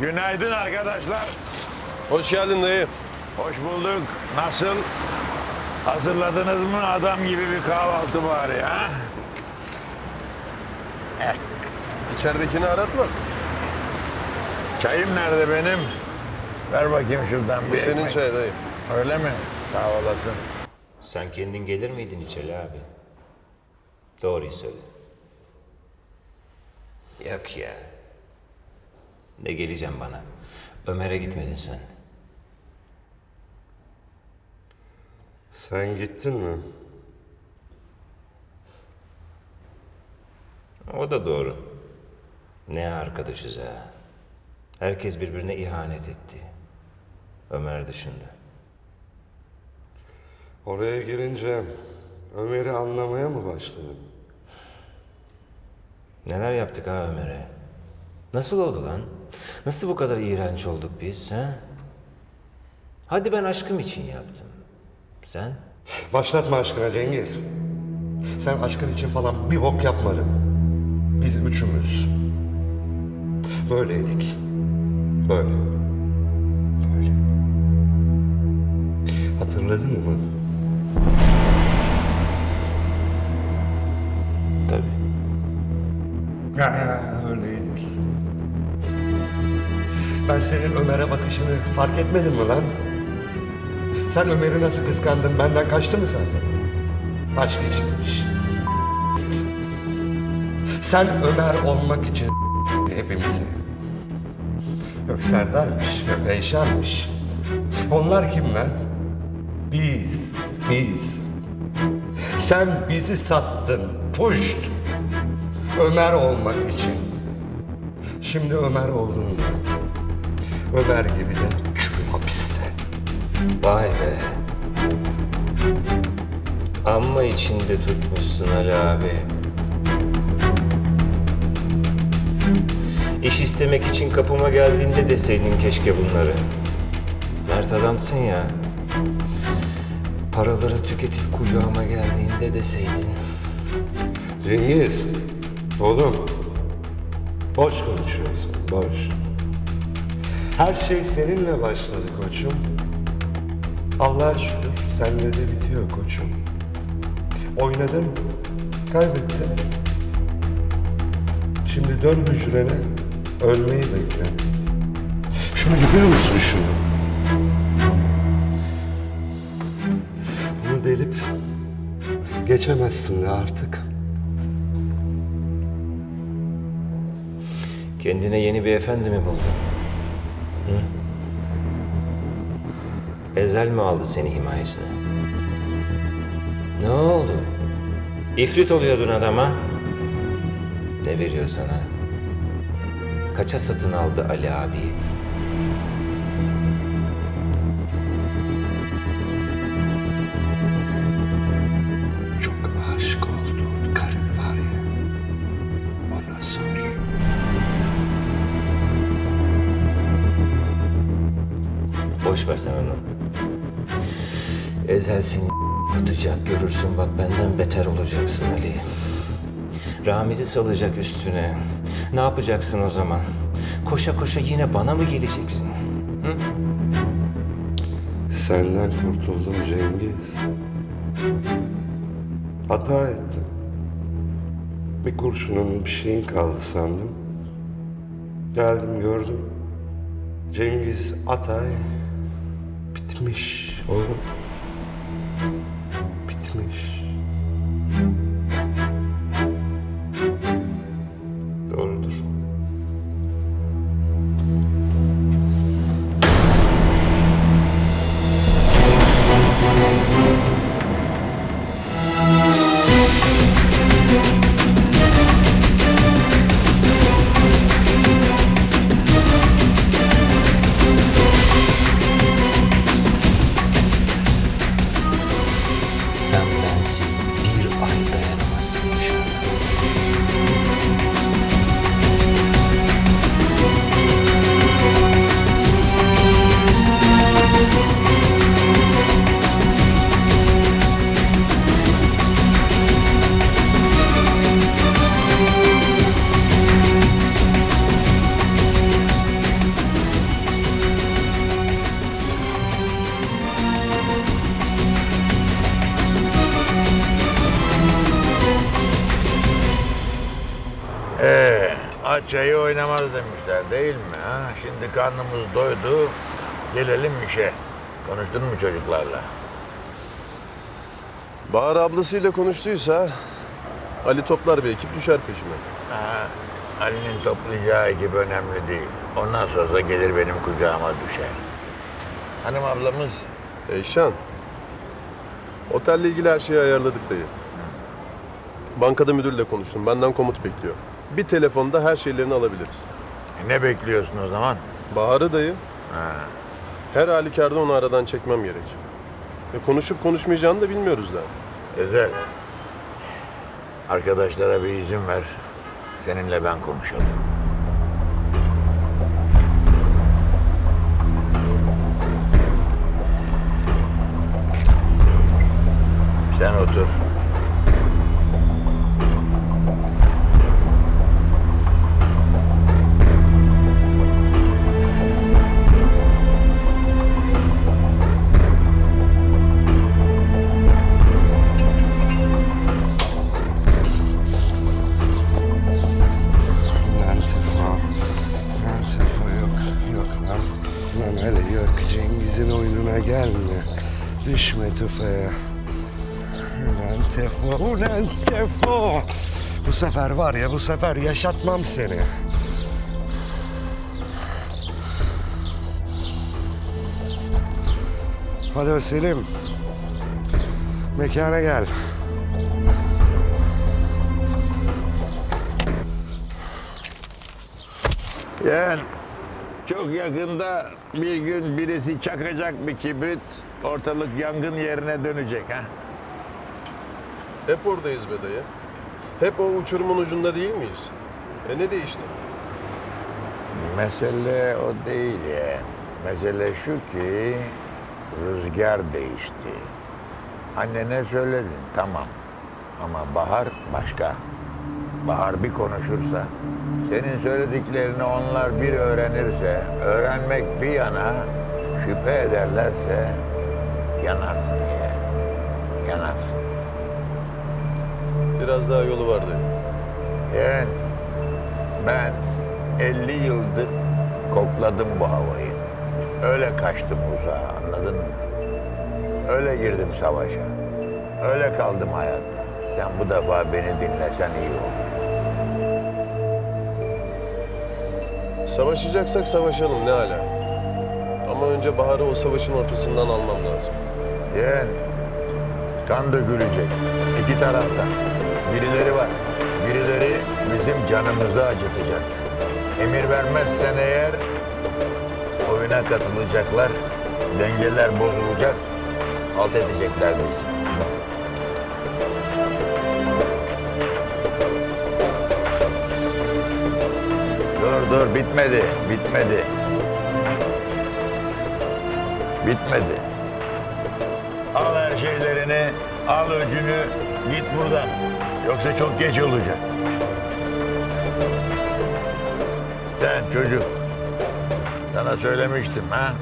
Günaydın arkadaşlar. Hoş geldin dayı. Hoş bulduk. Nasıl? Hazırladınız mı adam gibi bir kahvaltı bari ha? Eh, İçeridekini aratmasın. Çayım nerede benim? Ver bakayım şuradan Bu bir senin ekmek. çay dayı. Öyle mi? Sağ olasın. Sen kendin gelir miydin içeri abi? Doğruyu söyle. Yok ya. Ne geleceğim bana? Ömer'e gitmedin sen. Sen gittin mi? O da doğru. Ne arkadaşız ha. Herkes birbirine ihanet etti. Ömer dışında. Oraya girince Ömer'i anlamaya mı başladın? Neler yaptık ha Ömer'e? Nasıl oldu lan? Nasıl bu kadar iğrenç olduk biz ha? Hadi ben aşkım için yaptım. Sen? Başlatma aşkına Cengiz. Sen aşkın için falan bir bok yapmadın. Biz üçümüz. Böyleydik. Böyle. Böyle. Hatırladın mı? Tabii. Ha, öyleydik. Ben senin Ömer'e bakışını fark etmedim mi lan? Sen Ömer'i nasıl kıskandın? Benden kaçtı mı senden? Aşk içinmiş. Sen Ömer olmak için hepimizi. Yok Serdar'mış, yok Eyşan'mış. Onlar kim lan? Biz, biz. Sen bizi sattın, puşt. Ömer olmak için. Şimdi Ömer oldun da. Ömer gibi de çürü hapiste. Vay be. Amma içinde tutmuşsun Ali abi. İş istemek için kapıma geldiğinde deseydin keşke bunları. Mert adamsın ya. Paraları tüketip kucağıma geldiğinde deseydin. Cengiz, oğlum. Boş konuşuyorsun, boş. Her şey seninle başladı koçum. Allah'a şükür seninle de bitiyor koçum. Oynadın, kaybettin. Şimdi dön hücrene, ölmeyi bekle. Şunu görüyor musun şunu? Geçemezsin de artık. Kendine yeni bir efendi mi buldun? Hı? Ezel mi aldı seni himayesine? Ne oldu? İfrit oluyordun adama. Ne veriyor sana? Kaça satın aldı Ali abi? Boş ver onu. Ezel seni tutacak görürsün bak benden beter olacaksın Ali. Ramiz'i salacak üstüne. Ne yapacaksın o zaman? Koşa koşa yine bana mı geleceksin? Senden kurtuldum Cengiz. Hata ettim. Bir kurşunun bir şeyin kaldı sandım. Geldim gördüm. Cengiz Atay bitmiş oğlum. Bitmiş. Aç çayı oynamaz demişler değil mi? Ha? Şimdi karnımız doydu. Gelelim işe. Konuştun mu çocuklarla? Bahar ablasıyla konuştuysa Ali toplar bir ekip düşer peşime. Ha, Ali'nin toplayacağı ekip önemli değil. Ondan sonra gelir benim kucağıma düşer. Hanım ablamız Eyşan. Otelle ilgili her şeyi ayarladık dayı. Bankada müdürle konuştum. Benden komut bekliyor. Bir telefonda her şeylerini alabiliriz. e, ne bekliyorsun o zaman? Bahar'ı dayı Ha, her halükarda onu aradan çekmem gerek. Ve konuşup konuşmayacağını da bilmiyoruz daha. Ezel. Arkadaşlara bir izin ver. Seninle ben konuşalım. Sen otur. Lan hele yok. Cengiz'in oyununa gelme. Düşme tufaya. Lan Tefo. Ulan Tefo. Bu sefer var ya bu sefer yaşatmam seni. Alo Selim. Mekana gel. Yani çok yakında bir gün birisi çakacak bir kibrit, ortalık yangın yerine dönecek ha. Hep oradayız be dayı. Hep o uçurumun ucunda değil miyiz? E ne değişti? Mesele o değil ya. Mesele şu ki rüzgar değişti. Annene söyledin tamam. Ama Bahar başka. Bahar bir konuşursa, senin söylediklerini onlar bir öğrenirse, öğrenmek bir yana, şüphe ederlerse yanarsın ya. Yanarsın. Biraz daha yolu var dayı. Yani ben 50 yıldır kokladım bu havayı. Öyle kaçtım uzağa anladın mı? Öyle girdim savaşa. Öyle kaldım hayatta. Sen bu defa beni dinlesen iyi olur. Savaşacaksak savaşalım ne ala. Ama önce Bahar'ı o savaşın ortasından almam lazım. Yani kan dökülecek iki taraftan. Birileri var. Birileri bizim canımızı acıtacak. Emir vermezsen eğer oyuna katılacaklar. Dengeler bozulacak. Alt edecekler bizi. Dur bitmedi. Bitmedi. Bitmedi. Al her şeylerini, al öcünü, git buradan. Yoksa çok geç olacak. Sen çocuk, sana söylemiştim ha?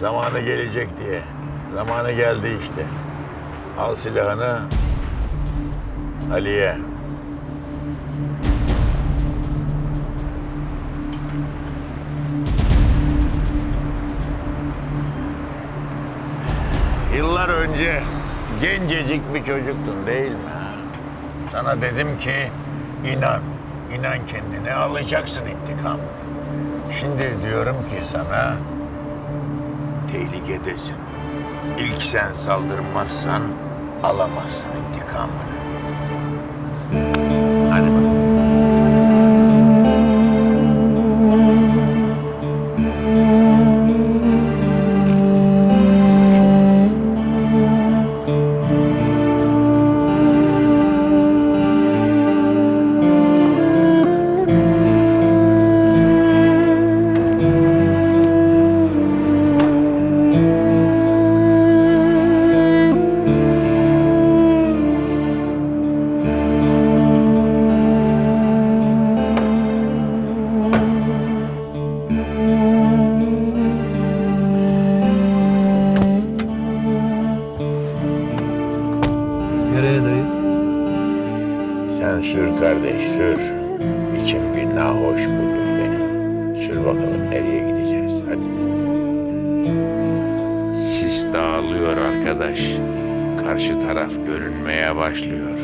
Zamanı gelecek diye. Zamanı geldi işte. Al silahını, Ali'ye. Yıllar önce gencecik bir çocuktun değil mi? Sana dedim ki inan, inan kendine alacaksın intikam. Şimdi diyorum ki sana tehlikedesin. İlk sen saldırmazsan alamazsın intikamını. Kardeş sür. İçim bir nahoş bugün benim. Sür bakalım nereye gideceğiz hadi. Sis dağılıyor arkadaş. Karşı taraf görünmeye başlıyor.